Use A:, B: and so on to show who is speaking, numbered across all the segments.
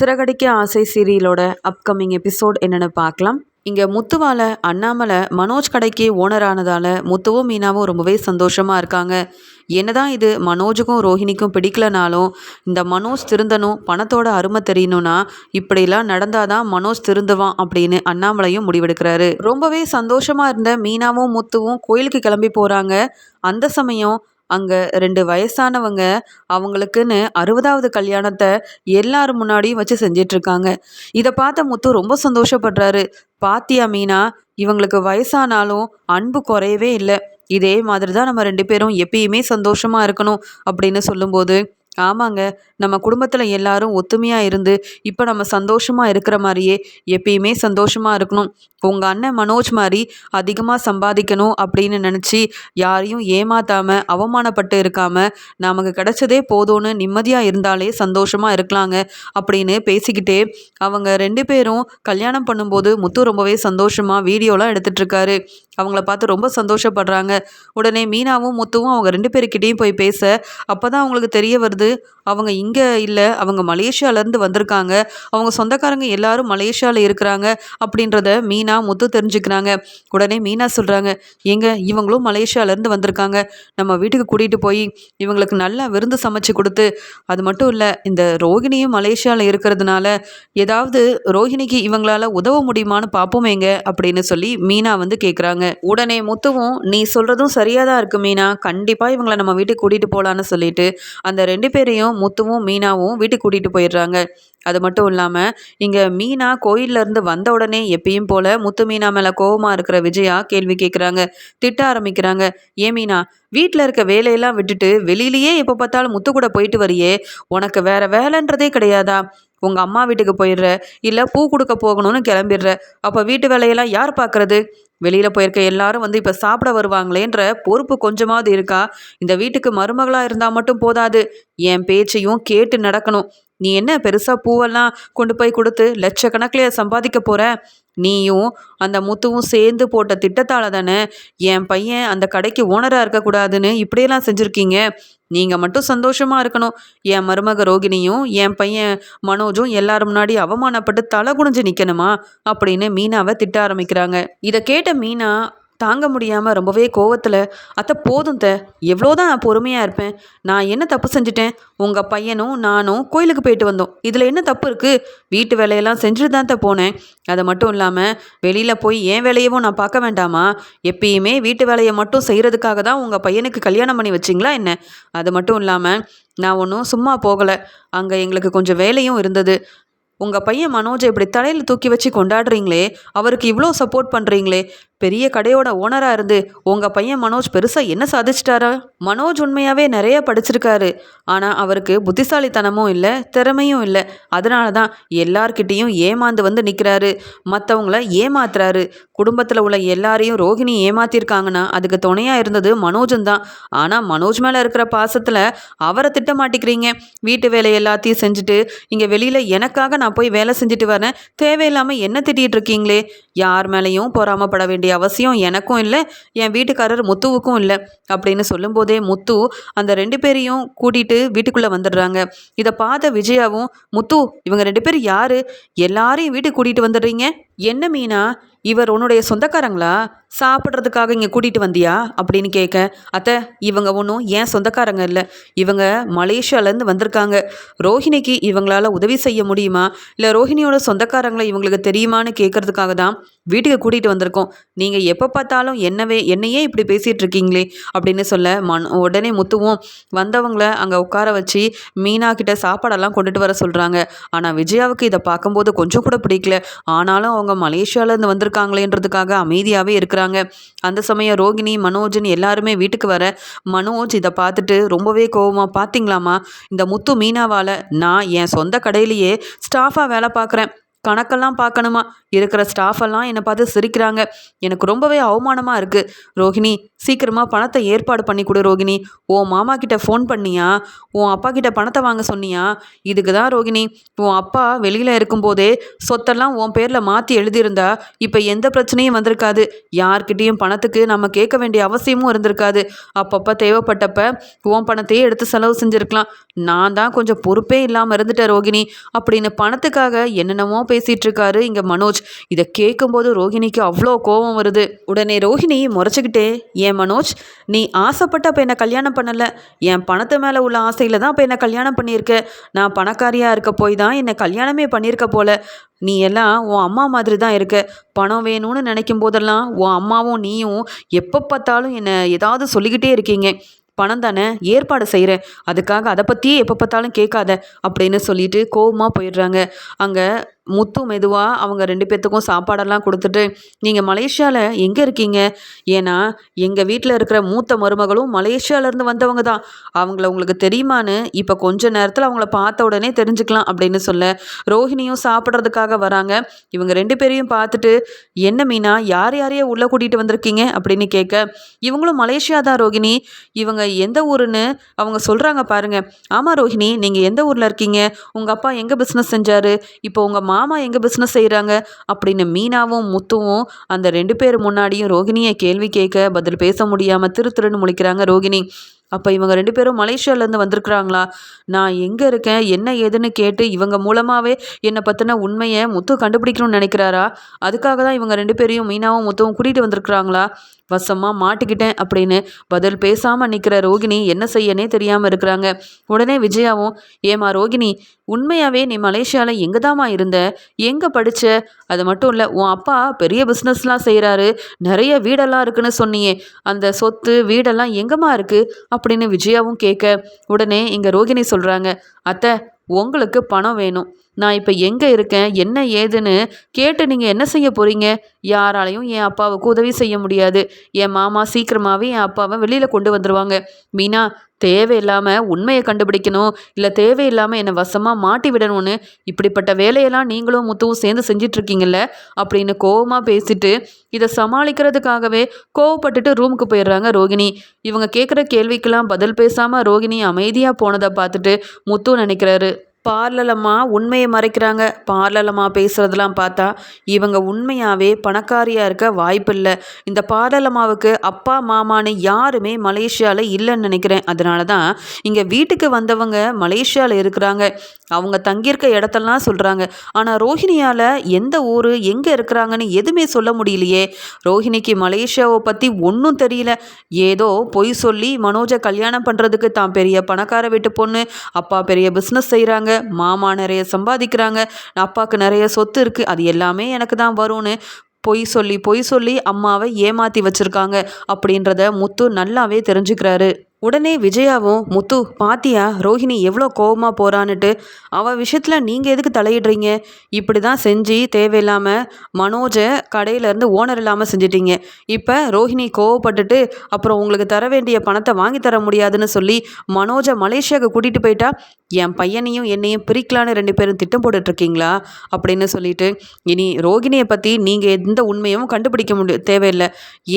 A: சிறகடிக்க ஆசை சீரியலோட upcoming episode என்னென்னு பார்க்கலாம். இங்கே முத்துவால் அண்ணாமலை மனோஜ் கடைக்கு ஓனரானதால் முத்துவும் மீனாவும் ரொம்பவே சந்தோஷமாக இருக்காங்க. என்னதான் இது மனோஜுக்கும் ரோஹிணிக்கும் பிடிக்கலனாலும் இந்த மனோஜ் திருந்தனும் பணத்தோட அருமை தெரியணும்னா இப்படிலாம் நடந்தாதான் மனோஜ் திருந்துவான் அப்படின்னு அண்ணாமலையும் முடிவெடுக்கிறாரு. ரொம்பவே சந்தோஷமாக இருந்த மீனாவும் முத்துவும் கோயிலுக்கு கிளம்பி போகிறாங்க அந்த சமயம் அங்கே ரெண்டு வயசானவங்க அவங்களுக்குன்னு அறுபதாவது கல்யாணத்தை எல்லாரும் முன்னாடியும் வச்சு செஞ்சிட்ருக்காங்க. இதை பார்த்த முத்து ரொம்ப சந்தோஷப்படுறாரு. பாத்தியா மீனா இவங்களுக்கு வயசானாலும் அன்பு குறையவே இல்லை. இதே மாதிரி தான் நம்ம ரெண்டு பேரும் எப்பயுமே சந்தோஷமாக இருக்கணும் அப்படின்னு சொல்லும்போது ஆமாங்க. நம்ம குடும்பத்தில் எல்லாரும் ஒத்துமையாக இருந்து இப்போ நம்ம சந்தோஷமாக இருக்கிற மாதிரியே எப்பயுமே சந்தோஷமாக இருக்கணும். உங்கள் அண்ணன் மனோஜ் மாதிரி அதிகமாக சம்பாதிக்கணும் அப்படின்னு நினச்சி யாரையும் ஏமாத்தாமல் அவமானப்பட்டு இருக்காமல் நமக்கு கிடைச்சதே போதும்னு நிம்மதியாக இருந்தாலே சந்தோஷமாக இருக்கலாங்க அப்படின்னு பேசிக்கிட்டே அவங்க ரெண்டு பேரும் கல்யாணம் பண்ணும்போது முத்து ரொம்பவே சந்தோஷமாக வீடியோலாம் எடுத்துகிட்ருக்காரு அவங்கள பார்த்து ரொம்ப சந்தோஷப்படுறாங்க. உடனே மீனாவும் முத்துவும் அவங்க ரெண்டு பேருக்கிட்டேயும் போய் பேச அப்போ தான் அவங்களுக்கு தெரிய வருது அவங்க இங்கே இல்லை அவங்க மலேசியாவிலேருந்து வந்திருக்காங்க. அவங்க சொந்தக்காரங்க எல்லாரும் மலேசியாவில் இருக்கிறாங்க அப்படின்றத மீனா முத்து தெரிஞ்சுக்கிறாங்க. உடனே மீனா சொல்கிறாங்க எங்க இவங்களும் மலேசியாவிலேருந்து வந்திருக்காங்க. நம்ம வீட்டுக்கு கூட்டிகிட்டு போய் இவங்களுக்கு நல்லா விருந்து சமைச்சு கொடுத்து அது மட்டும் இல்லை இந்த ரோகிணியும் மலேசியாவில் இருக்கிறதுனால ஏதாவது ரோஹிணிக்கு இவங்களால உதவ முடியுமான்னு பார்ப்போமேங்க அப்படின்னு சொல்லி மீனா வந்து கேட்குறாங்க உடனே முத்துவும் நீ சொல்கிறதும் சரியாக தான் இருக்குது மீனா. கண்டிப்பாக இவங்களை நம்ம வீட்டுக்கு கூட்டிகிட்டு போகலான்னு சொல்லிட்டு அந்த ரெண்டு பேரையும் முத்துவும் மீனாவும் வீட்டுக்கு கூட்டிகிட்டு போயிடுறாங்க. அது மட்டும் இல்லாமல் இங்கே மீனா கோயிலேருந்து வந்த உடனே எப்பயும் போல் முத்து மீனா மேலே கோபமாக இருக்கிற விஜயா கேள்வி கேட்குறாங்க திட்ட ஆரம்பிக்கிறாங்க. ஏன் மீனா வீட்டில் இருக்க வேலையெல்லாம் விட்டுட்டு வெளியிலேயே எப்போ பார்த்தாலும் முத்து கூட போயிட்டு வரியே. உனக்கு வேற வேலைன்றதே கிடையாதா? உங்கள் அம்மா வீட்டுக்கு போயிடுற இல்லை பூ கொடுக்க போகணும்னு கிளம்பிடுற அப்போ வீட்டு வேலையெல்லாம் யார் பார்க்குறது வெளியில் போயிருக்க எல்லாரும் வந்து இப்போ சாப்பிட வருவாங்களேன்ற பொறுப்பு கொஞ்சமாவது இருக்கா? இந்த வீட்டுக்கு மருமகளாக இருந்தால் மட்டும் போதாது. என் பேச்சையும் கேட்டு நடக்கணும். நீ என்ன பெருசாக பூவெல்லாம் கொண்டு போய் கொடுத்து லட்சக்கணக்கில் சம்பாதிக்க போகிற நீயும் அந்த முத்துவும் சேர்ந்து போட்ட திட்டத்தால் தானே என் பையன் அந்த கடைக்கு ஓனராக இருக்கக்கூடாதுன்னு இப்படியெல்லாம் செஞ்சுருக்கீங்க. நீங்கள் மட்டும் சந்தோஷமாக இருக்கணும். என் மருமக ரோகிணியும் என் பையன் மனோஜும் எல்லாரும் முன்னாடி அவமானப்பட்டு தலை குனிஞ்சு நிற்கணுமா அப்படின்னு மீனாவை திட்ட ஆரம்பிக்கிறாங்க. இதை கேட்ட மீனா தாங்க முடியாமல் ரொம்பவே கோவத்தில் அத்தை போதும் த எவ்வளோதான் நான் பொறுமையாக இருப்பேன் நான் என்ன தப்பு செஞ்சுட்டேன்? உங்கள் பையனும் நானும் கோயிலுக்கு போயிட்டு வந்தோம். இதில் என்ன தப்பு இருக்குது வீட்டு வேலையெல்லாம் செஞ்சுட்டு தான் த போனேன். அது மட்டும் இல்லாமல் வெளியில் போய் ஏன் வேலையவும் நான் பார்க்க வேண்டாமா? எப்பயுமே வீட்டு வேலையை மட்டும் செய்கிறதுக்காக தான் உங்கள் பையனுக்கு கல்யாணம் பண்ணி வச்சிங்களா என்ன? அது மட்டும் இல்லாமல் நான் ஒன்றும் சும்மா போகலை. அங்கே எங்களுக்கு கொஞ்சம் வேலையும் இருந்தது. உங்கள் பையன் மனோஜை இப்படி தலையில் தூக்கி வச்சு கொண்டாடுறீங்களே அவருக்கு இவ்வளோ சப்போர்ட் பண்ணுறீங்களே பெரிய கடையோட ஓனராக இருந்து உங்கள் பையன் மனோஜ் பெருசாக என்ன சாதிச்சிட்டாரா? மனோஜ் உண்மையாகவே நிறைய படிச்சிருக்காரு. ஆனால் அவருக்கு புத்திசாலித்தனமும் இல்லை திறமையும் இல்லை. அதனால தான் எல்லார்கிட்டேயும் ஏமாந்து வந்து நிற்கிறாரு மற்றவங்கள ஏமாத்துறாரு. குடும்பத்தில் உள்ள எல்லாரையும் ரோஹிணி ஏமாத்திருக்காங்கன்னா அதுக்கு துணையாக இருந்தது மனோஜும் தான். ஆனால் மனோஜ் மேலே இருக்கிற பாசத்தில் அவரை திட்ட மாட்டிக்கிறீங்க. வீட்டு வேலை எல்லாத்தையும் செஞ்சுட்டு இங்கே வெளியில் எனக்காக நான் போய் வேலை செஞ்சுட்டு வரேன். தேவையில்லாமல் என்ன திட்டிகிட்டு இருக்கீங்களே? யார் மேலேயும் பொறாமப்பட வேண்டிய வேண்டிய அவசியம் எனக்கும் இல்லை என் வீட்டுக்காரர் முத்துவுக்கும் இல்லை அப்படின்னு சொல்லும்போதே முத்து அந்த ரெண்டு பேரையும் கூட்டிகிட்டு வீட்டுக்குள்ளே வந்துடுறாங்க. இதை பார்த்த விஜயாவும் முத்து இவங்க ரெண்டு பேரும் யார்? எல்லாரையும் வீட்டுக்கு கூட்டிகிட்டு வந்துடுறீங்க? என்ன மீனா? இவர் உன்னுடைய சொந்தக்காரங்களா? சாப்பிட்றதுக்காக இங்கே கூட்டிகிட்டு வந்தியா? அப்படின்னு கேட்க அத்தை இவங்க ஒன்றும் ஏன் சொந்தக்காரங்க இல்லை? இவங்க மலேசியாவிலேருந்து வந்திருக்காங்க. ரோஹிணிக்கு இவங்களால் உதவி செய்ய முடியுமா? இல்லை ரோஹிணியோட சொந்தக்காரங்களை இவங்களுக்கு தெரியுமான்னு கேட்குறதுக்காக தான் வீட்டுக்கு கூட்டிகிட்டு வந்திருக்கோம். நீங்கள் எப்போ பார்த்தாலும் என்னவே என்னையே இப்படி பேசிகிட்டு இருக்கீங்களே? அப்படின்னு சொல்ல மண் உடனே முத்துவும் வந்தவங்கள அங்கே உட்கார வச்சு மீனா கிட்ட சாப்பாடெல்லாம் கொண்டுட்டு வர சொல்கிறாங்க ஆனால் விஜயாவுக்கு இதை பார்க்கும்போது கொஞ்சம் கூட பிடிக்கல. ஆனாலும் அவங்க மலேசியாவிலேருந்து வந்திருக்காங்களேன்றதுக்காக அமைதியாகவே இருக்கிற இருக்கிறாங்க. அந்த சமயம் ரோகிணி மனோஜன் எல்லாருமே வீட்டுக்கு வர மனோஜ் இதை பார்த்துட்டு ரொம்பவே கோவமாக பார்த்தீங்களாமா இந்த முத்து மீனாவால் நான் என் சொந்த கடையிலேயே ஸ்டாஃபாக வேலை பார்க்குறேன். கணக்கெல்லாம் பார்க்கணுமா? இருக்கிற ஸ்டாஃப் எல்லாம் என்னை பார்த்து சிரிக்கிறாங்க. எனக்கு ரொம்பவே அவமானமாக இருக்குது ரோஹிணி சீக்கிரமாக பணத்தை ஏற்பாடு பண்ணி கொடு ரோகிணி உன் மாமா கிட்ட ஃபோன் பண்ணியா? உன் அப்பா கிட்ட பணத்தை வாங்க சொன்னியா? இதுக்கு தான் ரோகிணி உன் அப்பா வெளியில் இருக்கும்போதே சொத்தெல்லாம் உன் பேரில் மாற்றி எழுதியிருந்தா இப்போ எந்த பிரச்சனையும் வந்திருக்காது. யார்கிட்டேயும் பணத்துக்கு நம்ம கேட்க வேண்டிய அவசியமும் இருந்திருக்காது. அப்பப்போ தேவைப்பட்டப்ப உன் பணத்தையே எடுத்து செலவு செஞ்சுருக்கலாம். நான் தான் கொஞ்சம் பொறுப்பே இல்லாமல் இருந்துட்டேன் ரோகிணி அப்படின்னு பணத்துக்காக என்னென்னமோ பேசிகிட்டு இருக்காரு இங்கே மனோஜ். இதை கேட்கும்போது ரோஹிணிக்கு அவ்வளோ கோபம் வருது. உடனே ரோஹிணி முறைச்சிக்கிட்டே ஏன் மனோஜ் நீ ஆசைப்பட்ட அப்போ என்னை கல்யாணம் பண்ணலை? என் பணத்து மேலே உள்ள ஆசையில் தான் இப்போ என்னை கல்யாணம் பண்ணியிருக்க. நான் பணக்காரியாக இருக்க போய் தான் என்னை கல்யாணமே பண்ணியிருக்க போல. நீ எல்லாம் உன் அம்மா மாதிரி தான் இருக்க. பணம் வேணும்னு நினைக்கும் போதெல்லாம் உன் அம்மாவும் நீயும் எப்போ பார்த்தாலும் என்னை ஏதாவது சொல்லிக்கிட்டே இருக்கீங்க. பணம் தானே ஏற்பாடு செய்கிறேன் அதுக்காக அதை பற்றியே எப்போ பார்த்தாலும் கேட்காத அப்படின்னு சொல்லிட்டு கோபமாக போயிடுறாங்க. அங்கே முத்து மெதுவாக அவங்க ரெண்டு பேர்த்துக்கும் சாப்பாடெல்லாம் கொடுத்துட்டு நீங்கள் மலேசியாவில் எங்கே இருக்கீங்க? ஏன்னா எங்கள் வீட்டில் இருக்கிற மூத்த மருமகளும் மலேசியாவிலேருந்து வந்தவங்க தான். அவங்கள உங்களுக்கு தெரியுமான்னு இப்போ கொஞ்ச நேரத்தில் அவங்கள பார்த்த உடனே தெரிஞ்சுக்கலாம் அப்படின்னு சொல்ல ரோஹிணியும் சாப்பிட்றதுக்காக வராங்க. இவங்க ரெண்டு பேரையும் பார்த்துட்டு என்ன மீனா யார் யாரையே உள்ளே கூட்டிகிட்டு வந்திருக்கீங்க? அப்படின்னு கேட்க இவங்களும் மலேசியா தான் ரோஹிணி. இவங்க எந்த ஊருன்னு அவங்க சொல்கிறாங்க பாருங்கள் ஆமாம் ரோஹிணி நீங்கள் எந்த ஊரில் இருக்கீங்க? உங்கள் அப்பா எங்கே பிஸ்னஸ் செஞ்சார்? இப்போ உங்கள் மா மாமா எங்கே பிஸ்னஸ் செய்கிறாங்க அப்படின்னு மீனாவும் முத்துவும் அந்த ரெண்டு பேர் முன்னாடியும் ரோகிணியை கேள்வி கேட்க பதில் பேச முடியாமல் திரு திருன்னு முழிக்கிறாங்க ரோகிணி. அப்போ இவங்க ரெண்டு பேரும் மலேசியாவிலேருந்து வந்திருக்கிறாங்களா? நான் எங்கே இருக்கேன்? என்ன ஏதுன்னு கேட்டு இவங்க மூலமாகவே என்னை பற்றின உண்மையை முத்து கண்டுபிடிக்கணும்னு நினைக்கிறாரா? அதுக்காக தான் இவங்க ரெண்டு பேரையும் மீனாவும் முத்துவும் கூட்டிகிட்டு வந்திருக்கிறாங்களா? வசமாக மாட்டிக்கிட்டேன் அப்படின்னு பதில் பேசாமல் நிற்கிற ரோகிணி என்ன செய்யனே தெரியாமல் இருக்கிறாங்க. உடனே விஜயாவும் ஏமா ரோகிணி உண்மையாகவே நீ மலேசியாவில் எங்கே தாம்மா இருந்த? எங்கே படித்த அது மட்டும் இல்லை உன் அப்பா பெரிய பிஸ்னஸ்லாம் செய்கிறாரு நிறைய வீடெல்லாம் இருக்குன்னு சொன்னியே. அந்த சொத்து வீடெல்லாம் எங்கேம்மா இருக்குது அப்படின்னு விஜயாவும் கேட்க உடனே இங்கே ரோகிணி சொல்கிறாங்க அத்தை உங்களுக்கு பணம் வேணும். நான் இப்போ எங்கே இருக்கேன்? என்ன ஏதுன்னு கேட்டு நீங்கள் என்ன செய்ய போகிறீங்க யாராலையும் என் அப்பாவுக்கு உதவி செய்ய முடியாது. என் மாமா சீக்கிரமாகவே என் அப்பாவை வெளியில் கொண்டு வந்துடுவாங்க மீனா தேவையில்லாமல் உண்மையை கண்டுபிடிக்கணும். இல்லை தேவையில்லாமல் என்னை வசமாக மாட்டி விடணும்னு இப்படிப்பட்ட வேலையெல்லாம் நீங்களும் முத்துவும் சேர்ந்து செஞ்சிட்ருக்கீங்கல்ல? அப்படின்னு கோவமாக பேசிட்டு இதை சமாளிக்கிறதுக்காகவே கோவப்பட்டுட்டு ரூமுக்கு போயிடுறாங்க ரோகிணி. இவங்க கேட்குற கேள்விக்கெல்லாம் பதில் பேசாமல் ரோகிணி அமைதியாக போனதை பார்த்துட்டு முத்து நினைக்கிறாரு. பார்லலமாக உண்மையை மறைக்கிறாங்க. பார்லலமாக பேசுகிறதெல்லாம் பார்த்தா இவங்க உண்மையாகவே பணக்காரியாக இருக்க வாய்ப்பில்லை. இந்த பார்லலமாவுக்கு அப்பா மாமான்னு யாருமே மலேசியாவில் இல்லைன்னு நினைக்கிறேன். அதனால தான் இங்கே வீட்டுக்கு வந்தவங்க மலேசியாவில் இருக்கிறாங்க. அவங்க தங்கியிருக்க இடத்தெல்லாம் சொல்கிறாங்க ஆனால் ரோஹிணியால் எந்த ஊர் எங்கே இருக்கிறாங்கன்னு எதுவுமே சொல்ல முடியலையே. ரோஹிணிக்கு மலேசியாவை பற்றி ஒன்றும் தெரியல. ஏதோ பொய் சொல்லி மனோஜை கல்யாணம் பண்ணுறதுக்கு தான் பெரிய பணக்கார வீட்டு பொண்ணு அப்பா பெரிய பிஸ்னஸ் செய்கிறாங்க மாமா நிறைய சம்பாதிக்கிறாங்க. அப்பாவுக்கு நிறைய சொத்து இருக்குது அது எல்லாமே எனக்கு தான் வரும்னு பொய் சொல்லி பொய் சொல்லி அம்மாவை ஏமாற்றி வச்சுருக்காங்க அப்படின்றத முத்து நல்லாவே தெரிஞ்சுக்கிறாரு. உடனே விஜயாவும் முத்து பாத்தியா? ரோஹிணி எவ்வளோ கோபமாக போகிறான்னுட்டு அவள் விஷயத்தில் நீங்கள் எதுக்கு தலையிடுறீங்க? இப்படி தான் செஞ்சு தேவையில்லாமல் மனோஜை கடையிலேருந்து ஓனர் இல்லாமல் செஞ்சிட்டீங்க. இப்போ ரோஹிணி கோவப்பட்டுட்டு அப்புறம் உங்களுக்கு தர வேண்டிய பணத்தை வாங்கி தர முடியாதுன்னு சொல்லி மனோஜை மலேசியாவுக்கு கூட்டிகிட்டு போயிட்டா என் பையனையும் என்னையும் பிரிக்கலான்னு ரெண்டு பேரும் திட்டம் போட்டுட்ருக்கீங்களா? அப்படின்னு சொல்லிட்டு இனி ரோகிணியை பற்றி நீங்கள் எந்த உண்மையும் கண்டுபிடிக்க முடிய தேவையில்லை.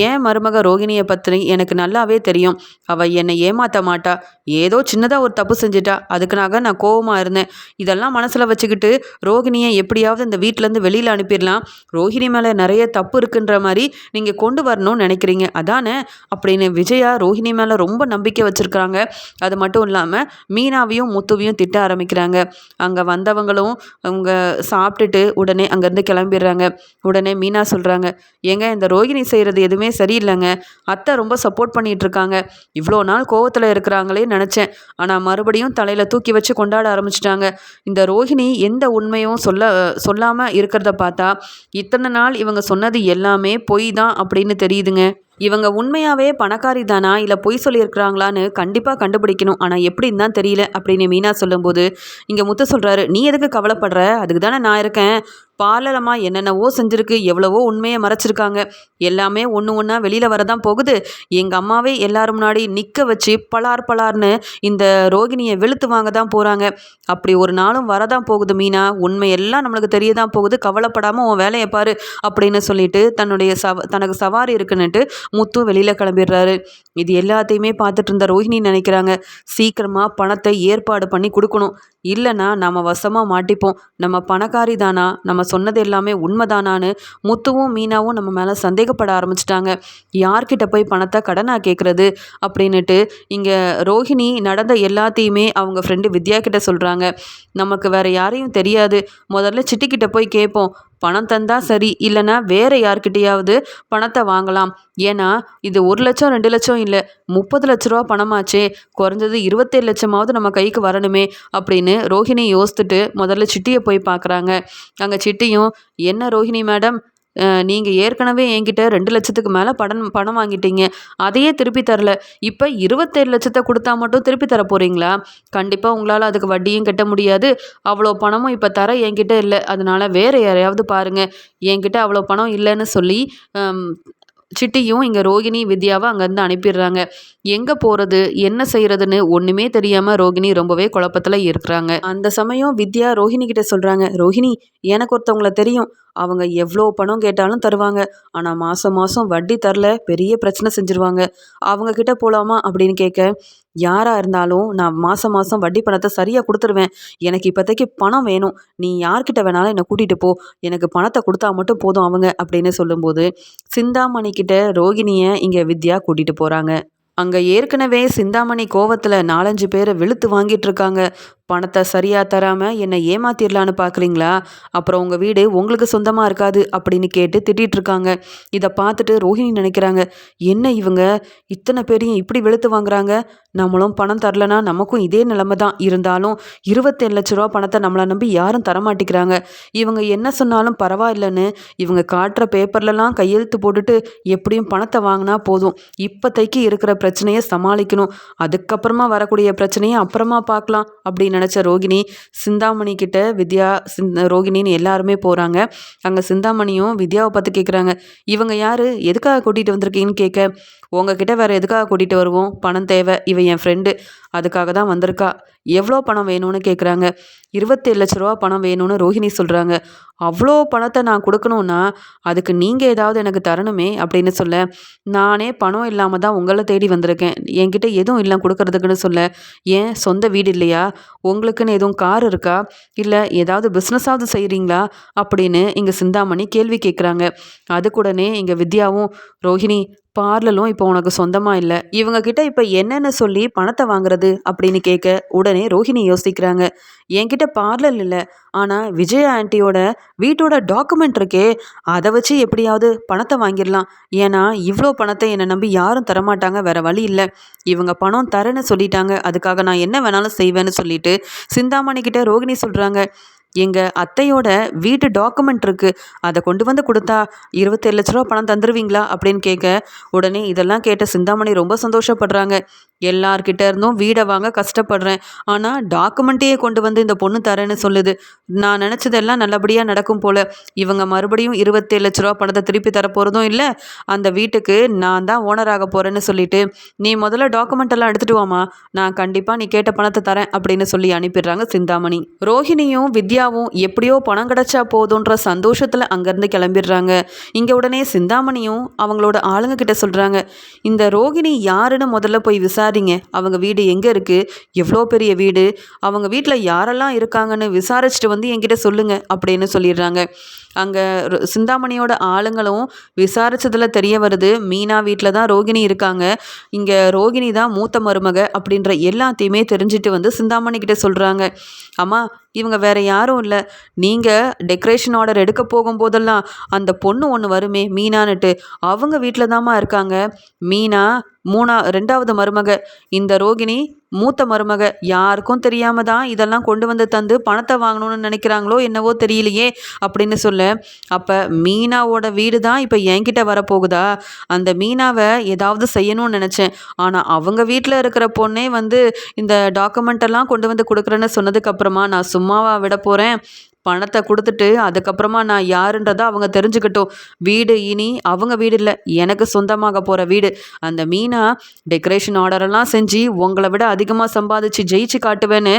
A: ஏன் மருமக ரோகிணியை பற்றி எனக்கு நல்லாவே தெரியும். அவள் என்னை என்னை ஏமாற்ற மாட்டா. ஏதோ சின்னதாக ஒரு தப்பு செஞ்சுட்டா. அதுக்குனாக நான் கோவமாக இருந்தேன். இதெல்லாம் மனசில் வச்சுக்கிட்டு ரோகிணியை எப்படியாவது இந்த வீட்டிலேருந்து வெளியில் அனுப்பிடலாம். ரோஹிணி மேலே நிறைய தப்பு இருக்குன்ற மாதிரி நீங்கள் கொண்டு வரணும்னு நினைக்கிறீங்க. அதானே? அப்படின்னு விஜயா ரோஹிணி மேலே ரொம்ப நம்பிக்கை வச்சுருக்கிறாங்க. அது மட்டும் இல்லாமல் மீனாவையும் முத்துவையும் திட்ட ஆரம்பிக்கிறாங்க. அங்கே வந்தவங்களும் அவங்க சாப்பிட்டுட்டு உடனே அங்கேருந்து கிளம்பிடுறாங்க. உடனே மீனா சொல்கிறாங்க ஏங்க இந்த ரோஹிணி செய்கிறது எதுவுமே சரியில்லைங்க. அத்தை ரொம்ப சப்போர்ட் பண்ணிகிட்டு இருக்காங்க. இவ்வளோ நாள் நாள் கோவத்தில் இருக்கிறாங்களே நினச்சேன். ஆனால் மறுபடியும் தலையில் தூக்கி வச்சு கொண்டாட ஆரம்பிச்சிட்டாங்க. இந்த ரோஹிணி எந்த உண்மையும் சொல்ல சொல்லாமல் இருக்கிறத பார்த்தா இத்தனை நாள் இவங்க சொன்னது எல்லாமே பொய் தான் அப்படின்னு தெரியுதுங்க. இவங்க உண்மையாகவே பணக்காரி தானா இல்லை பொய் சொல்லியிருக்கிறாங்களான்னு கண்டிப்பாக கண்டுபிடிக்கணும். ஆனால் எப்படின்னு தான் தெரியல அப்படின்னு மீனா சொல்லும்போது இங்கே முத்து சொல்கிறாரு நீ எதுக்கு கவலைப்படுற? அதுக்கு தானே நான் இருக்கேன். பாலலமா என்னென்னவோ செஞ்சுருக்கு எவ்வளவோ உண்மையை மறைச்சிருக்காங்க. எல்லாமே ஒன்று ஒன்றா வெளியில் வரதான் போகுது. எங்கள் அம்மாவே எல்லாரும் முன்னாடி நிற்க வச்சு பலார் பலார்னு இந்த ரோகிணியை வெளுத்து வாங்க தான் போகிறாங்க அப்படி ஒரு நாளும் வரதான் போகுது மீனா. உண்மையெல்லாம் நம்மளுக்கு தெரிய தான் போகுது. கவலைப்படாமல் உன் வேலையை பாரு அப்படின்னு சொல்லிட்டு தன்னுடைய சவ தனக்கு சவாரி இருக்குன்னுட்டு முத்து வெளியில் கிளம்பிடுறாரு. இது எல்லாத்தையுமே பார்த்துட்டு இருந்த ரோஹிணி நினைக்கிறாங்க சீக்கிரமாக பணத்தை ஏற்பாடு பண்ணி கொடுக்கணும். இல்லைன்னா நம்ம வசமாக மாட்டிப்போம். நம்ம பணக்காரி தானா? நம்ம சொன்னது எல்லாமே உண்மைதானான்னு முத்துவும் மீனாவும் நம்ம மேலே சந்தேகப்பட ஆரம்பிச்சிட்டாங்க. யார்கிட்ட போய் பணத்தை கடனாக கேட்குறது அப்படின்னுட்டு இங்கே ரோஹிணி நடந்த எல்லாத்தையுமே அவங்க ஃப்ரெண்டு வித்யா கிட்ட சொல்கிறாங்க நமக்கு வேறு யாரையும் தெரியாது. முதல்ல சிட்டிக்கிட்ட போய் கேட்போம். பணம் தந்தா சரி இல்லைன்னா வேற யார்கிட்டயாவது பணத்தை வாங்கலாம். ஏன்னா இது ஒரு லட்சம் ரெண்டு லட்சம் இல்லை முப்பது லட்ச ரூபா பணமாச்சே குறைஞ்சது இருபத்தேழு லட்சமாவது நம்ம கைக்கு வரணுமே அப்படின்னு ரோஹிணி யோசித்துட்டு முதல்ல சிட்டியை போய் பார்க்குறாங்க. அங்கே சிட்டியும் என்ன ரோஹிணி மேடம் நீங்கள் ஏற்கனவே என்கிட்ட ரெண்டு லட்சத்துக்கு மேலே பணம் பணம் வாங்கிட்டீங்க. அதையே திருப்பி தரல. இப்போ இருபத்தேழு லட்சத்தை கொடுத்தா மட்டும் திருப்பி தர போகிறீங்களா கண்டிப்பாக உங்களால் அதுக்கு வட்டியும் கட்ட முடியாது. அவ்வளோ பணமும் இப்போ தர என்கிட்ட இல்லை. அதனால் வேறு யாரையாவது பாருங்கள் என்கிட்ட அவ்வளோ பணம் இல்லைன்னு சொல்லி சிட்டியும் இங்கே ரோகிணி வித்யாவை அங்கேருந்து அனுப்பிடுறாங்க. எங்கே போகிறது என்ன செய்கிறதுன்னு ஒன்றுமே தெரியாமல் ரோகிணி ரொம்பவே குழப்பத்தில் இருக்கிறாங்க. அந்த சமயம் வித்யா ரோஹிணி கிட்ட சொல்கிறாங்க ரோஹிணி எனக்கு ஒருத்தவங்கள தெரியும். அவங்க எவ்வளோ பணம் கேட்டாலும் தருவாங்க. ஆனால் மாதம் மாதம் வட்டி தரல பெரிய பிரச்சனை செஞ்சுருவாங்க. அவங்க கிட்ட போகலாமா அப்படின்னு கேட்க யாராக இருந்தாலும் நான் மாதம் மாதம் வட்டி பணத்தை சரியாக கொடுத்துருவேன். எனக்கு இப்போதைக்கு பணம் வேணும். நீ யார்கிட்ட வேணாலும் என்னை கூட்டிகிட்டு போ. எனக்கு பணத்தை கொடுத்தா மட்டும் போதும் அவங்க அப்படின்னு சொல்லும்போது சிந்தாமணி கிட்ட ரோகிணியை இங்கே வித்யா கூட்டிகிட்டு போகிறாங்க அங்கே ஏற்கனவே சிந்தாமணி கோவத்தில் நாலஞ்சு பேரை வெளுத்து வாங்கிட்டு இருக்காங்க. பணத்தை சரியாக தராமல் என்னை ஏமாத்திடலான்னு பார்க்குறீங்களா அப்புறம் உங்கள் வீடு உங்களுக்கு சொந்தமாக இருக்காது அப்படின்னு கேட்டு திட்டிகிட்ருக்காங்க இதை பார்த்துட்டு ரோஹிணி நினைக்கிறாங்க என்ன இவங்க? இத்தனை பேரையும் இப்படி வெளுத்து வாங்குறாங்க? நம்மளும் பணம் தரலனா நமக்கும் இதே நிலைமை தான். இருந்தாலும் இருபத்தேழு லட்ச ரூபா பணத்தை நம்மளை நம்பி யாரும் தரமாட்டிக்கிறாங்க இவங்க என்ன சொன்னாலும் பரவாயில்லன்னு இவங்க காட்டுற பேப்பர்லலாம் கையெழுத்து போட்டுட்டு எப்படியும் பணத்தை வாங்கினா போதும். இப்போதைக்கு இருக்கிற பிரச்சனையை சமாளிக்கணும். அதுக்கப்புறமா வரக்கூடிய பிரச்சனையை அப்புறமா பார்க்கலாம் அப்படின்னு நினச்ச ரோகிணி சிந்தாமணி கிட்ட வித்யா சிந்த ரோகிணின்னு எல்லாருமே போகிறாங்க அங்கே சிந்தாமணியும் வித்யாவை பார்த்து கேட்குறாங்க இவங்க யார்? எதுக்காக கூட்டிகிட்டு வந்திருக்கீங்கன்னு கேட்க உங்ககிட்ட வேறு எதுக்காக கூட்டிகிட்டு வருவோம்? பணம் தேவை. இவன் என் ஃப்ரெண்டு அதுக்காக தான் வந்திருக்கா. எவ்வளோ பணம் வேணும்னு கேட்குறாங்க இருபத்தேழு லட்ச ரூபா பணம் வேணும்னு ரோஹிணி சொல்கிறாங்க அவ்வளோ பணத்தை நான் கொடுக்கணுன்னா அதுக்கு நீங்கள் ஏதாவது எனக்கு தரணுமே அப்படின்னு சொல்ல நானே பணம் இல்லாமல் தான் உங்களை தேடி வந்திருக்கேன். என்கிட்ட எதுவும் இல்லை கொடுக்கறதுக்குன்னு சொல்ல ஏன்? சொந்த வீடு இல்லையா? உங்களுக்குன்னு எதுவும் கார் இருக்கா? இல்லை ஏதாவது பிஸ்னஸாவது செய்கிறீங்களா அப்படின்னு இங்கே சிந்தாமணி கேள்வி கேட்குறாங்க அதுக்குடனே இங்கே வித்யாவும் ரோஹிணி பார்லலும் இப்போ உனக்கு சொந்தமாக இல்லை. இவங்க கிட்ட இப்போ என்னென்னு சொல்லி பணத்தை வாங்குறது அப்படின்னு கேட்க உடனே ரோஹிணி யோசிக்கிறாங்க. என்கிட்ட பார்லர் இல்லை. ஆனால் விஜய் ஆண்டியோட வீட்டோட டாக்குமெண்ட் இருக்கே. அதை வச்சு எப்படியாவது பணத்தை வாங்கிடலாம். ஏன்னா இவ்வளோ பணத்தை என்னை நம்பி யாரும் தரமாட்டாங்க. வேற வழி இல்லை. இவங்க பணம் தரேன்னு சொல்லிட்டாங்க. அதுக்காக நான் என்ன வேணாலும் செய்வேன்னு சொல்லிட்டு சிந்தாமணி கிட்ட ரோகிணி சொல்கிறாங்க எங்கள் அத்தையோட வீட்டு டாக்குமெண்ட் இருக்குது அதை கொண்டு வந்து கொடுத்தா இருபத்தேழு லட்ச ரூபா பணம் தந்துடுவீங்களா அப்படின்னு கேட்க உடனே இதெல்லாம் கேட்ட சிந்தாமணி ரொம்ப சந்தோஷப்படுறாங்க. எல்லார்கிட்ட இருந்தும் வீடை வாங்க கஷ்டப்படுறேன். ஆனால் டாக்குமெண்ட்டையே கொண்டு வந்து இந்த பொண்ணு தரேன்னு சொல்லுது. நான் நினச்சதெல்லாம் நல்லபடியாக நடக்கும் போல். இவங்க மறுபடியும் இருபத்தேழு லட்ச ரூபா பணத்தை திருப்பி தரப்போகிறதும் இல்லை. அந்த வீட்டுக்கு நான் தான் ஓனராக போகிறேன்னு சொல்லிட்டு நீ முதல்ல டாக்குமெண்ட் எல்லாம் எடுத்துகிட்டு வாமா நான் கண்டிப்பாக நீ கேட்ட பணத்தை தரேன் அப்படின்னு சொல்லி அனுப்பிடுறாங்க சிந்தாமணி. ரோஹிணியும் வித்யாவும் எப்படியோ பணம் கிடச்சா போதுன்ற சந்தோஷத்தில் அங்கேருந்து கிளம்பிடுறாங்க. இங்கே உடனே சிந்தாமணியும் அவங்களோட ஆளுங்க கிட்ட சொல்கிறாங்க இந்த ரோகிணி யாருன்னு முதல்ல போய் விசாரி விசாரிங்க அவங்க வீடு எங்கே இருக்குது எவ்வளோ பெரிய வீடு? அவங்க வீட்டில் யாரெல்லாம் இருக்காங்கன்னு விசாரிச்சுட்டு வந்து என்கிட்ட சொல்லுங்கள் அப்படின்னு சொல்லிடுறாங்க. அங்கே சிந்தாமணியோட ஆளுங்களும் விசாரிச்சதில் தெரிய வருது மீனா வீட்டில் தான் ரோகிணி இருக்காங்க. இங்கே ரோகிணி தான் மூத்த மருமக அப்படின்ற எல்லாத்தையுமே தெரிஞ்சுட்டு வந்து சிந்தாமணி கிட்ட சொல்கிறாங்க அம்மா இவங்க வேற யாரும் இல்லை. நீங்கள் டெக்கரேஷன் ஆர்டர் எடுக்க போகும்போதெல்லாம் அந்த பொண்ணு ஒன்று வருமே மீனான்னுட்டு. அவங்க வீட்டில் தாம்மா இருக்காங்க. மீனா மூணா ரெண்டாவது மருமக. இந்த ரோகிணி மூத்த மருமக. யாருக்கும் தெரியாம தான் இதெல்லாம் கொண்டு வந்து தந்து பணத்தை வாங்கணும்னு நினைக்கிறாங்களோ என்னவோ தெரியலையே அப்படின்னு சொல்ல. அப்போ மீனாவோட வீடு தான் இப்போ என்கிட்ட வரப்போகுதா? அந்த மீனாவை ஏதாவது செய்யணும்னு நினச்சேன். ஆனால் அவங்க வீட்டில் இருக்கிற பொண்ணே வந்து இந்த டாக்குமெண்ட் எல்லாம் கொண்டு வந்து கொடுக்குறேன்னு சொன்னதுக்கப்புறமா நான் சும்மாவா விட போகிறேன் பணத்தை கொடுத்துட்டு அதுக்கப்புறமா நான் யாருன்றதை அவங்க தெரிஞ்சுக்கிட்டோம். வீடு இனி அவங்க வீடு இல்லை. எனக்கு சொந்தமாக போகிற வீடு. அந்த மீனா டெக்கரேஷன் ஆர்டரெல்லாம் செஞ்சு உங்களை விட அதிகமாக சம்பாதிச்சு ஜெயிச்சு காட்டுவேன்னு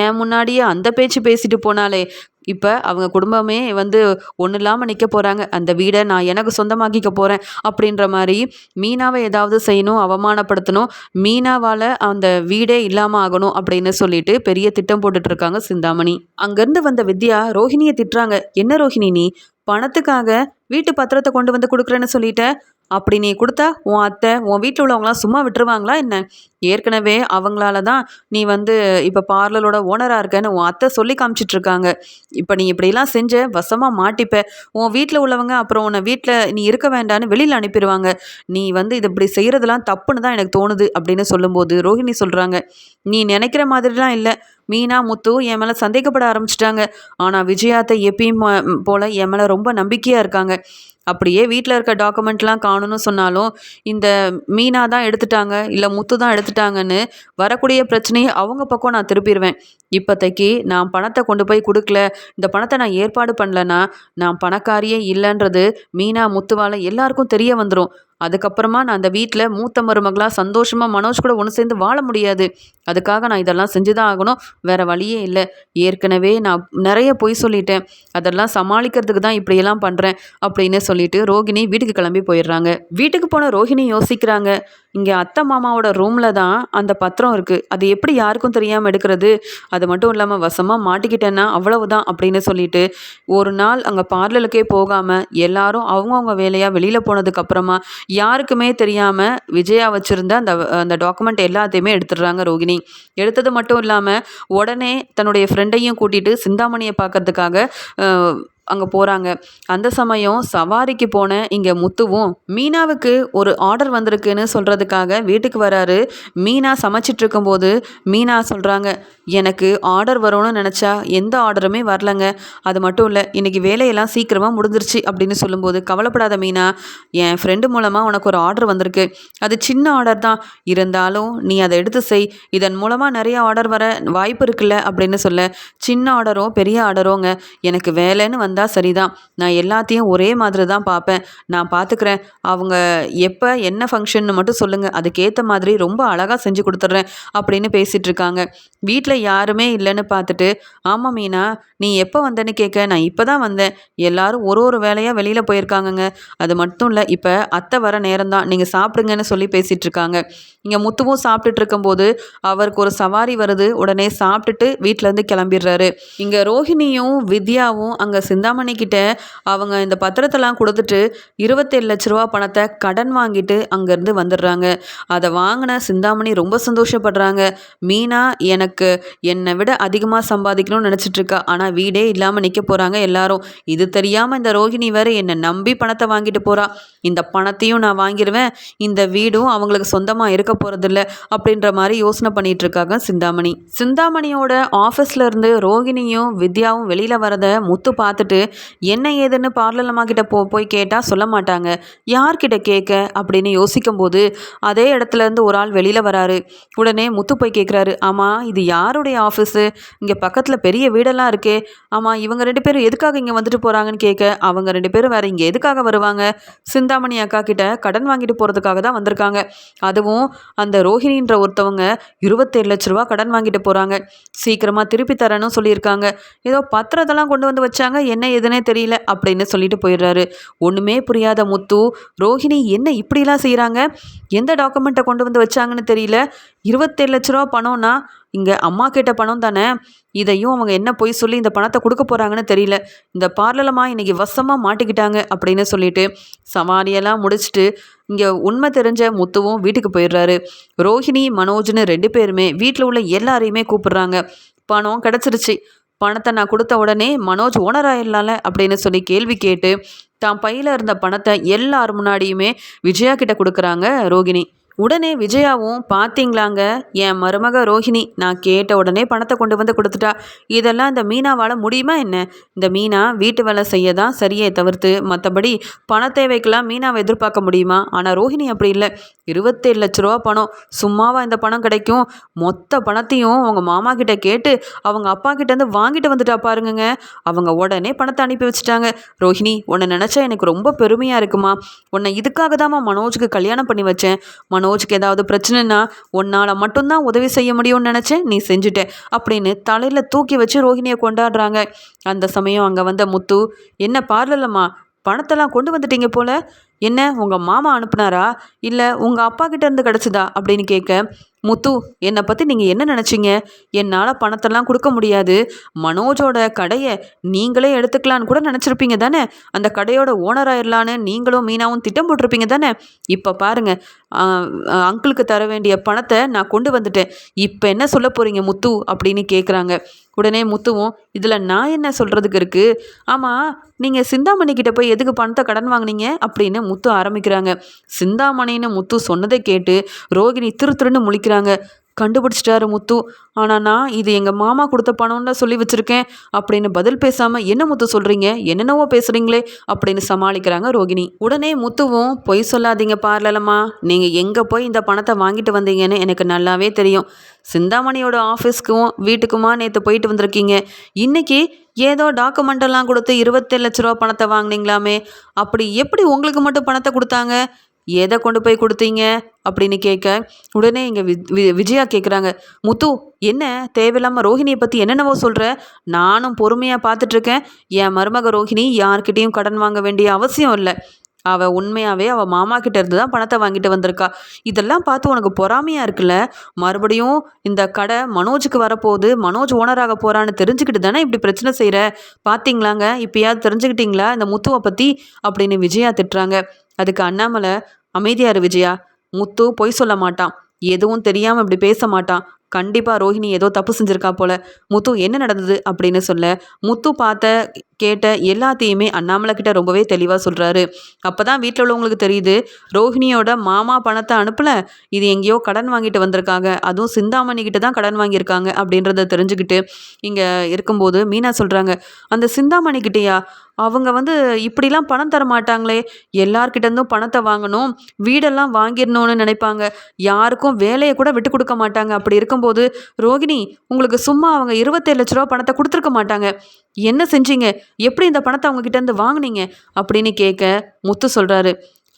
A: என் முன்னாடியே அந்த பேச்சு பேசிட்டு போனாலே இப்போ அவங்க குடும்பமே வந்து ஒன்றும் இல்லாமல் நிற்க போகிறாங்க அந்த வீடை நான் எனக்கு சொந்தமாக்கிக்க போகிறேன் அப்படின்ற மாதிரி மீனாவை ஏதாவது செய்யணும் அவமானப்படுத்தணும் மீனாவால் அந்த வீடே இல்லாமல் ஆகணும் அப்படின்னு சொல்லிட்டு பெரிய திட்டம் போட்டுட்ருக்காங்க சிந்தாமணி. அங்கேருந்து வந்த வித்யா ரோஹிணியை திட்டுறாங்க. என்ன ரோஹிணி நீ? பணத்துக்காக வீட்டு பத்திரத்தை கொண்டு வந்து கொடுக்குறேன்னு சொல்லிட்ட? அப்படி நீ கொடுத்தா உன் அத்தை உன் வீட்டில் உள்ளவங்களாம் சும்மா விட்டுருவாங்களா என்ன? ஏற்கனவே அவங்களால தான் நீ வந்து இப்போ பார்லரோட ஓனராக இருக்கேன்னு உன் அத்தை சொல்லி காமிச்சிட்ருக்காங்க இப்போ நீ இப்படிலாம் செஞ்ச வசமாக மாட்டிப்ப. உன் வீட்டில் உள்ளவங்க அப்புறம் உன்னை வீட்டில் நீ இருக்க வேண்டான்னு வெளியில் அனுப்பிடுவாங்க. நீ வந்து இது இப்படி செய்கிறதெல்லாம் தப்புன்னு தான் எனக்கு தோணுது அப்படின்னு சொல்லும்போது ரோஹிணி சொல்கிறாங்க நீ நினைக்கிற மாதிரிலாம் இல்லை. மீனா முத்து என் மேலே சந்தேகப்பட ஆரம்பிச்சிட்டாங்க. ஆனால் விஜயாத்தை எப்பயும் போல் என் மேலே ரொம்ப நம்பிக்கையாக இருக்காங்க. அப்படியே வீட்டில் இருக்க டாக்குமெண்ட்லாம் காணும்னு சொன்னாலும் இந்த மீனா தான் எடுத்துட்டாங்க இல்லை முத்து தான் எடுத்துட்டாங்கன்னு வரக்கூடிய பிரச்சனையை அவங்க பக்கம் நான் திருப்பிடுவேன். இப்போதைக்கு நான் பணத்தை கொண்டு போய் கொடுக்கல இந்த பணத்தை நான் ஏற்பாடு பண்ணலன்னா நான் பணக்காரியே இல்லைன்றது மீனா முத்துவால் எல்லாருக்கும் தெரிய வந்துடும் அதுக்கப்புறமா நான் அந்த வீட்டில் மூத்த மருமகளாக சந்தோஷமாக மனோஜ் கூட ஒன்று சேர்ந்து வாழ முடியாது. அதுக்காக நான் இதெல்லாம் செஞ்சு தான் ஆகணும். வேறு வழியே இல்லை. ஏற்கனவே நான் நிறைய பொய் சொல்லிட்டேன். அதெல்லாம் சமாளிக்கிறதுக்கு தான் இப்படியெல்லாம் பண்ணுறேன் அப்படின்னு சொல்லிட்டு ரோகிணி வீட்டுக்கு கிளம்பி போயிடுறாங்க. வீட்டுக்கு போன ரோஹிணி யோசிக்கிறாங்க. இங்கே அத்தை மாமாவோட ரூமில் தான் அந்த பத்திரம் இருக்குது அது எப்படி யாருக்கும் தெரியாமல் எடுக்கிறது? அது மட்டும் இல்லாமல் வசமாக மாட்டிக்கிட்டேன்னா அவ்வளவுதான் அப்படின்னு சொல்லிட்டு ஒரு நாள் அங்கே பார்லருக்கே போகாமல் எல்லாரும் அவங்கவுங்க வேலையாக வெளியில் போனதுக்கப்புறமா யாருக்குமே தெரியாமல் விஜயா வச்சுருந்த அந்த அந்த டாக்குமெண்ட் எல்லாத்தையுமே எடுத்துடுறாங்க ரோகிணி. எடுத்தது மட்டும் இல்லாமல் உடனே தன்னுடைய ஃப்ரெண்டையும் கூட்டிகிட்டு சிந்தாமணியை பார்க்கறதுக்காக அங்கே போகிறாங்க அந்த சமயம் சவாரிக்கு போன இங்கே முத்துவும் மீனாவுக்கு ஒரு ஆர்டர் வந்திருக்குன்னு சொல்கிறதுக்காக வீட்டுக்கு வராரு. மீனா சமைச்சிட்ருக்கும்போது மீனா சொல்கிறாங்க எனக்கு ஆர்டர் வரும்னு நினச்சா எந்த ஆர்டருமே வரலங்க. அது மட்டும் இல்லை இன்றைக்கி வேலையெல்லாம் சீக்கிரமாக முடிஞ்சிருச்சு அப்படின்னு சொல்லும்போது கவலைப்படாத மீனா என் ஃப்ரெண்டு மூலமாக உனக்கு ஒரு ஆர்டர் வந்திருக்கு. அது சின்ன ஆர்டர் தான். இருந்தாலும் நீ அதை எடுத்து செய். இதன் மூலமாக நிறைய ஆர்டர் வர வாய்ப்பு இருக்குல்ல அப்படின்னு சொல்ல சின்ன ஆர்டரோ பெரிய ஆர்டரோங்க எனக்கு வேலைன்னு வந்து வந்தால் சரிதான். நான் எல்லாத்தையும் ஒரே மாதிரி தான் பார்ப்பேன். நான் பார்த்துக்கிறேன். அவங்க எப்போ என்ன ஃபங்க்ஷன் மட்டும் சொல்லுங்கள் அதுக்கேற்ற மாதிரி ரொம்ப அழகாக செஞ்சு கொடுத்துட்றேன் அப்படின்னு பேசிகிட்டு இருக்காங்க. வீட்டில் யாருமே இல்லைன்னு பார்த்துட்டு ஆமாம் மீனா நீ எப்போ வந்தேன்னு கேட்க நான் இப்போ தான் வந்தேன். எல்லாரும் ஒரு ஒரு வேலையாக வெளியில் போயிருக்காங்கங்க. அது மட்டும் இல்லை இப்போ அத்தை வர நேரம் தான் நீங்கள் சாப்பிடுங்கன்னு சொல்லி பேசிகிட்டு இருக்காங்க. இங்கே முத்துவும் சாப்பிட்டுட்டு இருக்கும்போது அவருக்கு ஒரு சவாரி வருது. உடனே சாப்பிட்டுட்டு வீட்டிலேருந்து கிளம்பிடுறாரு. இங்கே ரோஹிணியும் வித்யாவும் அங்கே சிந்தாமணி கிட்ட அவங்க இந்த பத்திரத்தெல்லாம் கொடுத்துட்டு இருபத்தேழு லட்ச ரூபா பணத்தை கடன் வாங்கிட்டு அங்கேருந்து வந்துடுறாங்க. அதை வாங்கின சிந்தாமணி ரொம்ப சந்தோஷப்படுறாங்க. மீனா எனக்கு என்னை விட அதிகமாக சம்பாதிக்கணும்னு நினச்சிட்டு இருக்கா. ஆனால் வீடே இல்லாமல் நிற்க போகிறாங்க எல்லாரும். இது தெரியாமல் இந்த ரோஹிணி வேறு என்னை நம்பி பணத்தை வாங்கிட்டு போகிறா இந்த பணத்தையும் நான் வாங்கிடுவேன் இந்த வீடும் அவங்களுக்கு சொந்தமாக இருக்க போகிறதில்ல அப்படின்ற மாதிரி யோசனை பண்ணிட்டு இருக்காங்க சிந்தாமணி. சிந்தாமணியோட ஆஃபீஸ்ல இருந்து ரோஹிணியும் வித்யாவும் வெளியில் வரதை முத்து பார்த்துட்டு என்ன ஏதுன்னு பார்லலம்மா கிட்ட போ போய் கேட்டால் சொல்ல மாட்டாங்க. யார்கிட்ட கேட்க? அப்படின்னு யோசிக்கும் போது அதே இடத்துலேருந்து ஒரு ஆள் வெளியில் வராரு. உடனே முத்து போய் கேட்குறாரு ஆமாம் இது யாருடைய ஆஃபீஸு இங்கே பக்கத்தில் பெரிய வீடெல்லாம் இருக்கே. ஆமாம் இவங்க ரெண்டு பேரும் எதுக்காக இங்கே வந்துட்டு போகிறாங்கன்னு கேட்க அவங்க ரெண்டு பேரும் வேறு இங்கே எதுக்காக வருவாங்க? சிந்தாமணி அக்கா கிட்ட கடன் வாங்கிட்டு போகிறதுக்காக தான் வந்திருக்காங்க. அதுவும் அந்த ரோஹிணின்ற ஒருத்தவங்க இருபத்தேழு லட்ச ரூபா கடன் வாங்கிட்டு போகிறாங்க சீக்கிரமாக திருப்பி தரணும் சொல்லியிருக்காங்க. ஏதோ பத்திரத்தெல்லாம் கொண்டு வந்து வச்சாங்க என்ன எதுனே தெரியல அப்படின்னு சொல்லிட்டு போயிடுறாரு. ஒன்றுமே புரியாத முத்து ரோஹிணி என்ன இப்படிலாம் செய்கிறாங்க எந்த டாக்குமெண்ட்டை கொண்டு வந்து வச்சாங்கன்னு தெரியல. இருபத்தேழு லட்ச ரூபா பணம்னா இங்கே அம்மா கேட்ட பணம் தானே? இதையும் அவங்க என்ன போய் சொல்லி இந்த பணத்தை கொடுக்க போகிறாங்கன்னு தெரியல. இந்த பார்லலமாக இன்றைக்கி வசமாக மாட்டிக்கிட்டாங்க அப்படின்னு சொல்லிட்டு சவாரியெல்லாம் முடிச்சுட்டு இங்கே உண்மை தெரிஞ்ச முத்துவும் வீட்டுக்கு போயிடுறாரு. ரோஹிணி மனோஜ்னு ரெண்டு பேருமே வீட்டில் உள்ள எல்லாரையுமே கூப்பிடுறாங்க. பணம் கிடச்சிருச்சு. பணத்தை நான் கொடுத்த உடனே மனோஜ் ஓனர் ஆயிடலாம்ல அப்படின்னு சொல்லி கேள்வி கேட்டு தான் பையில் இருந்த பணத்தை எல்லார் முன்னாடியுமே விஜயா கிட்ட கொடுக்குறாங்க ரோகிணி. உடனே விஜயாவும் பார்த்தீங்களாங்க என் மருமக ரோஹிணி. நான் கேட்ட உடனே பணத்தை கொண்டு வந்து கொடுத்துட்டா. இதெல்லாம் இந்த மீனாவால் முடியுமா என்ன? இந்த மீனா வீட்டு வேலை செய்ய தான் சரியே தவிர்த்து மற்றபடி பண தேவைக்கெல்லாம் மீனாவை எதிர்பார்க்க முடியுமா? ஆனால் ரோஹிணி அப்படி இல்லை. இருபத்தேழு லட்ச ரூபா பணம். சும்மாவா இந்த பணம் கிடைக்கும்? மொத்த பணத்தையும் அவங்க மாமா கிட்ட கேட்டு அவங்க அப்பா கிட்டேருந்து வாங்கிட்டு வந்துட்டா பாருங்கங்க. அவங்க உடனே பணத்தை அனுப்பி வச்சுட்டாங்க. ரோஹிணி உன்னை நினச்சா எனக்கு ரொம்ப பெருமையாக இருக்குமா? உன்னை இதுக்காக தாம்மா மனோஜுக்கு கல்யாணம் பண்ணி வச்சேன். மனோ மனோஜுக்கு ஏதாவது பிரச்சனைனா உன்னால் மட்டும்தான் உதவி செய்ய முடியும்னு நினச்சேன் நீ செஞ்சுட்ட அப்படின்னு தலையில் தூக்கி வச்சு ரோஹிணியை கொண்டாடுறாங்க. அந்த சமயம் அங்கே வந்த முத்து என்ன பார்லலம்மா பணத்தெல்லாம் கொண்டு வந்துட்டீங்க போல? என்ன உங்கள் மாமா அனுப்புனாரா? இல்லை உங்கள் அப்பா கிட்ட இருந்து கிடச்சிதா? அப்படின்னு கேட்க முத்து என்னை பற்றி நீங்கள் என்ன நினச்சிங்க? என்னால் பணத்தெல்லாம் கொடுக்க முடியாது. மனோஜோட கடையை நீங்களே எடுத்துக்கலான்னு கூட நினச்சிருப்பீங்க தானே? அந்த கடையோட ஓனர் ஆயிடலான்னு நீங்களும் மீனாவும் திட்டம் போட்டிருப்பீங்க தானே? இப்போ பாருங்கள் அங்கிளுக்கு தர வேண்டிய பணத்தை நான் கொண்டு வந்துட்டேன். இப்போ என்ன சொல்ல போகிறீங்க முத்து? அப்படின்னு கேட்குறாங்க உடனே முத்துவும் இதில் நான் என்ன சொல்கிறதுக்கு இருக்குது ஆமாம் நீங்கள் சிந்தாமணி கிட்ட போய் எதுக்கு பணத்தை கடன் வாங்கினீங்க? அப்படின்னு முத்து ஆரம்பிக்கிறாங்க. சிந்தாமணின்னு முத்து சொன்னதை கேட்டு ரோகிணி திரு திருன்னு முழிக்க முழிக்கிறாங்க கண்டுபிடிச்சிட்டாரு முத்து. ஆனால் நான் இது எங்கள் மாமா கொடுத்த பணம்னு சொல்லி வச்சுருக்கேன். அப்படின்னு பதில் பேசாமல் என்ன முத்து சொல்கிறீங்க என்னென்னவோ பேசுகிறீங்களே அப்படின்னு சமாளிக்கிறாங்க ரோகிணி. உடனே முத்துவும் பொய் சொல்லாதீங்க பார்லலம்மா. நீங்கள் எங்கே போய் இந்த பணத்தை வாங்கிட்டு வந்தீங்கன்னு எனக்கு நல்லாவே தெரியும். சிந்தாமணியோட ஆஃபீஸ்க்கும் வீட்டுக்குமா நேற்று போயிட்டு வந்திருக்கீங்க. இன்றைக்கி ஏதோ டாக்குமெண்டெல்லாம் கொடுத்து இருபத்தேழு லட்ச ரூபா பணத்தை வாங்கினீங்களாமே. அப்படி எப்படி உங்களுக்கு மட்டும் பணத்தை கொடுத்தாங்க? எதை கொண்டு போய் கொடுத்தீங்க? அப்படின்னு கேட்க உடனே இங்கே வி விஜயா கேட்குறாங்க முத்து என்ன தேவையில்லாமல் ரோஹிணியை பற்றி என்னென்னவோ சொல்கிற நானும் பொறுமையாக பார்த்துட்ருக்கேன் என் மருமக ரோஹிணி யார்கிட்டேயும் கடன் வாங்க வேண்டிய அவசியம் இல்லை. அவள் உண்மையாகவே அவள் மாமா கிட்ட இருந்து தான் பணத்தை வாங்கிட்டு வந்திருக்கா. இதெல்லாம் பார்த்து உனக்கு பொறாமையாக இருக்குல்ல? மறுபடியும் இந்த கடை மனோஜுக்கு வரப்போகுது. மனோஜ் ஓனராக போகிறான்னு தெரிஞ்சுக்கிட்டு தானே இப்படி பிரச்சனை செய்கிற பார்த்தீங்களாங்க இப்போயாவது தெரிஞ்சுக்கிட்டீங்களா? இந்த முத்துவை பற்றி அப்படின்னு விஜயா திட்டுறாங்க. அதுக்கு அண்ணாமலை அமைதியாரு விஜயா. முத்து பொய் சொல்ல மாட்டான். எதுவும் தெரியாமல் இப்படி பேச மாட்டான். கண்டிப்பாக ரோஹிணி ஏதோ தப்பு செஞ்சுருக்கா போல. முத்து என்ன நடந்தது அப்படின்னு சொல்ல. முத்து பார்த்த கேட்ட எல்லாத்தையுமே அண்ணாமலை கிட்ட ரொம்பவே தெளிவாக சொல்கிறாரு அப்போ தான் வீட்டில் உள்ளவங்களுக்கு தெரியுது ரோஹிணியோட மாமா பணத்தை அனுப்பலை இது எங்கேயோ கடன் வாங்கிட்டு வந்திருக்காங்க அதுவும் சிந்தாமணி கிட்ட தான் கடன் வாங்கியிருக்காங்க அப்படின்றத தெரிஞ்சுக்கிட்டு இங்கே இருக்கும்போது மீனா சொல்கிறாங்க அந்த சிந்தாமணி கிட்டேயா? அவங்க வந்து இப்படிலாம் பணம் தர மாட்டாங்களே எல்லார்கிட்டேருந்தும் பணத்தை வாங்கணும் வீடெல்லாம் வாங்கிடணும்னு நினைப்பாங்க யாருக்கும் வேலையை கூட விட்டு கொடுக்க மாட்டாங்க. அப்படி இருக்கும்போது ரோகிணி உங்களுக்கு சும்மா அவங்க இருபத்தேழு லட்ச ரூபா பணத்தை கொடுத்துருக்க மாட்டாங்க. என்ன செஞ்சீங்க? எப்படி இந்த பணத்தை அவங்கக்கிட்டேருந்து வாங்கினீங்க? அப்படின்னு கேட்க முத்து சொல்கிறாரு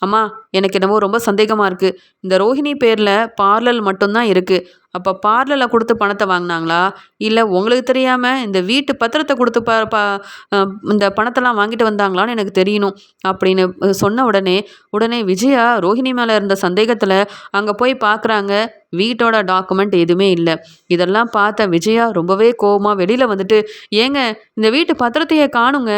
A: அம்மா எனக்கு என்னவோ ரொம்ப சந்தேகமாக இருக்குது இந்த ரோஹிணி பேரில் பார்லர் மட்டும்தான் இருக்குது அப்போ பார்லரில் கொடுத்து பணத்தை வாங்கினாங்களா? இல்லை உங்களுக்கு தெரியாமல் இந்த வீட்டு பத்திரத்தை கொடுத்து ப ப இந்த பணத்தெல்லாம் வாங்கிட்டு வந்தாங்களான்னு எனக்கு தெரியணும். அப்படின்னு சொன்ன உடனே உடனே விஜயா ரோஹிணி மேலே இருந்த சந்தேகத்தில் அங்கே போய் பார்க்குறாங்க வீட்டோட டாக்குமெண்ட் எதுவுமே இல்லை. இதெல்லாம் பார்த்த விஜயா ரொம்பவே கோபமாக வெளியில் வந்துட்டு ஏங்க இந்த வீட்டு பத்திரத்தையே காணுங்க.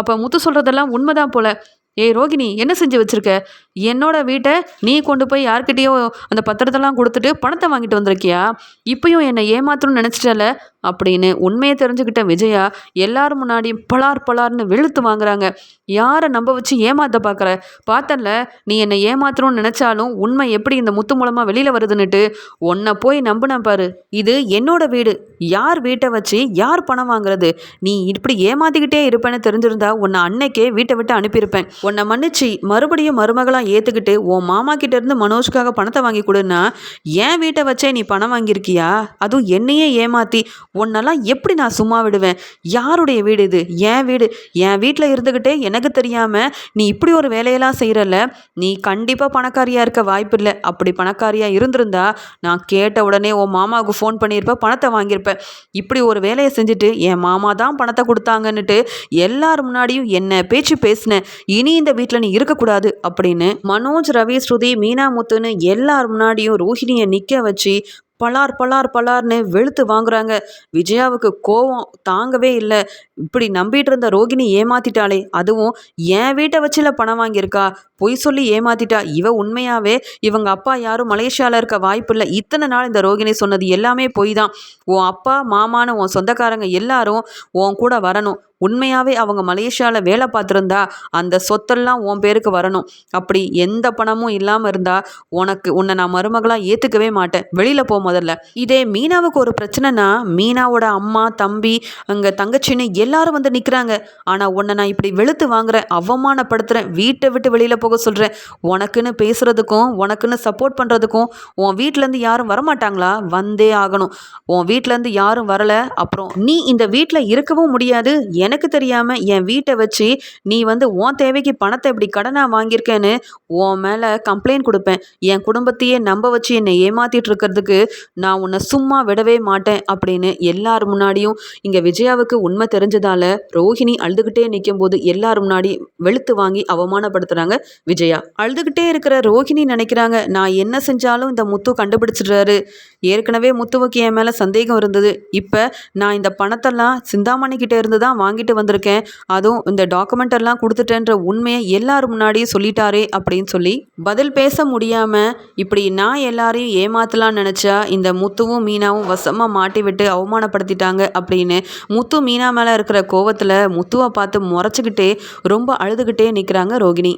A: அப்போ முத்து சொல்கிறதெல்லாம் உண்மைதான் போல். ஏய் ரோகிணி என்ன செஞ்சு வச்சிருக்க? என்னோட வீட்டை நீ கொண்டு போய் யார்கிட்டயோ அந்த பத்திரத்தெல்லாம் கொடுத்துட்டு பணத்தை வாங்கிட்டு வந்திருக்கியா? இப்பயும் என்னை ஏமாத்தணும்னு நினச்சிட்டல? அப்படின்னு உண்மையை தெரிஞ்சுக்கிட்ட விஜயா எல்லார் முன்னாடியும் பலார் பலார்னு வெளுத்து வாங்குறாங்க. யாரை நம்ப வச்சு ஏமாத்த பார்க்குற பார்த்தல நீ என்னை ஏமாத்தணும்னு நினச்சாலும் உண்மை எப்படி இந்த முத்து மூலமாக வெளியில் வருதுன்னுட்டு? உன்னை போய் நம்பின பாரு. இது என்னோட வீடு. யார் வீட்டை வச்சு யார் பணம் வாங்குறது? நீ இப்படி ஏமாத்திக்கிட்டே இருப்பேன்னு தெரிஞ்சிருந்தா உன்னை அன்னைக்கே வீட்டை விட்டு அனுப்பியிருப்பேன். உன்னை மன்னிச்சு மறுபடியும் மருமகளாக ஏற்றுக்கிட்டு உன் மாமா கிட்டேருந்து மனோஜ்க்காக பணத்தை வாங்கி கொடுன்னா என் வீட்டை வச்சே நீ பணம் வாங்கியிருக்கியா? அதுவும் என்னையே ஏமாற்றி உன்னெல்லாம் எப்படி நான் சும்மா விடுவேன்? யாருடைய வீடு இது? என் வீடு? என் வீட்டில் இருந்துக்கிட்டே எனக்கு தெரியாமல் நீ இப்படி ஒரு வேலையெல்லாம் செய்கிறல்ல நீ கண்டிப்பாக பணக்காரியாக இருக்க வாய்ப்பு இல்லை அப்படி பணக்காரியாக இருந்திருந்தா நான் கேட்ட உடனே உன் மாமாவுக்கு ஃபோன் பண்ணியிருப்பேன் பணத்தை வாங்கியிருப்பேன். இப்படி ஒரு வேலையை செஞ்சுட்டு என் மாமா தான் பணத்தை கொடுத்தாங்கன்னுட்டு எல்லார் முன்னாடியும் என்ன பேச்சு பேசினேன் இனி இந்த வீட்டில் நீ இருக்கக்கூடாது அப்படின்னு மனோஜ் ரவி ஸ்ருதி மீனா முத்துன்னு எல்லார் முன்னாடியும் ரோஹிணியை நிற்க வச்சு பலார் பலார் பலார்னு வெளுத்து வாங்குறாங்க. விஜயாவுக்கு கோவம் தாங்கவே இல்லை. இப்படி நம்பிட்டு இருந்த ரோகிணி ஏமாத்திட்டாளே. அதுவும் என் வீட்டை வச்சுல பணம் வாங்கியிருக்கா? பொய் சொல்லி ஏமாத்திட்டா? இவ உண்மையாவே இவங்க அப்பா யாரும் மலேசியாவில் இருக்க வாய்ப்பு இல்லை. இத்தனை நாள் இந்த ரோகிணி சொன்னது எல்லாமே பொய் தான் உன் அப்பா மாமான்னு உன் சொந்தக்காரங்க எல்லாரும் உன் கூட வரணும். உண்மையாகவே அவங்க மலேசியாவில் வேலை பார்த்துருந்தா அந்த சொத்தெல்லாம் உன் பேருக்கு வரணும். அப்படி எந்த பணமும் இல்லாமல் இருந்தால் உனக்கு உன்னை நான் மருமகளாக ஏற்றுக்கவே மாட்டேன். வெளியில் போ முதல்ல. இதே மீனாவுக்கு ஒரு பிரச்சனைனா மீனாவோட அம்மா தம்பி அங்கே தங்கச்சின்னு எல்லாரும் வந்து நிற்கிறாங்க ஆனால் உன்னை நான் இப்படி வெளுத்து வாங்குறேன் அவமானப்படுத்துகிறேன் வீட்டை விட்டு வெளியில் போக சொல்கிறேன் உனக்குன்னு பேசுகிறதுக்கும் உனக்குன்னு சப்போர்ட் பண்ணுறதுக்கும் உன் வீட்டிலேருந்து யாரும் வரமாட்டாங்களா? வந்தே ஆகணும். உன் வீட்டிலேருந்து யாரும் வரலை. அப்புறம் நீ இந்த வீட்டில் இருக்கவும் முடியாது எனக்கு தெரியாமல் என் வீட்டை வச்சு நீ வந்து உன் தேவைக்கு பணத்தை இப்படி கடனாக வாங்கியிருக்கேன்னு உன் மேலே கம்ப்ளைண்ட் கொடுப்பேன். என் குடும்பத்தையே நம்ப வச்சு என்னை ஏமாத்திட்டு இருக்கிறதுக்கு நான் உன்னை சும்மா விடவே மாட்டேன் அப்படின்னு எல்லார் முன்னாடியும் இங்கே விஜயாவுக்கு உண்மை தெரிஞ்சதால ரோஹிணி அழுதுகிட்டே நிற்கும் போது எல்லார் முன்னாடி வெளுத்து வாங்கி அவமானப்படுத்துகிறாங்க விஜயா. அழுதுகிட்டே இருக்கிற ரோஹிணி நினைக்கிறாங்க நான் என்ன செஞ்சாலும் இந்த முத்து கண்டுபிடிச்சிடுறாரு. ஏற்கனவே முத்துவுக்கு என் மேலே சந்தேகம் இருந்தது. இப்போ நான் இந்த பணத்தெல்லாம் சிந்தாமணி கிட்ட இருந்து தான் வாங்கிட்டு வந்திருக்கேன். அதுவும் இந்த டாக்குமெண்ட் எல்லாம் கொடுத்துட்டேன்ற உண்மையை எல்லாரும் முன்னாடியே சொல்லிட்டாரே அப்படின்னு சொல்லி பதில் பேச முடியாமல் இப்படி நான் எல்லாரையும் ஏமாத்தலாம்னு நினச்சா இந்த முத்துவும் மீனாவும் வசமாக மாட்டி விட்டு அவமானப்படுத்திட்டாங்க அப்படின்னு முத்து மீனா மேலே இருக்கிற கோவத்தில் முத்துவை பார்த்து முறைச்சிக்கிட்டே ரொம்ப அழுதுகிட்டே நிற்கிறாங்க ரோகிணி.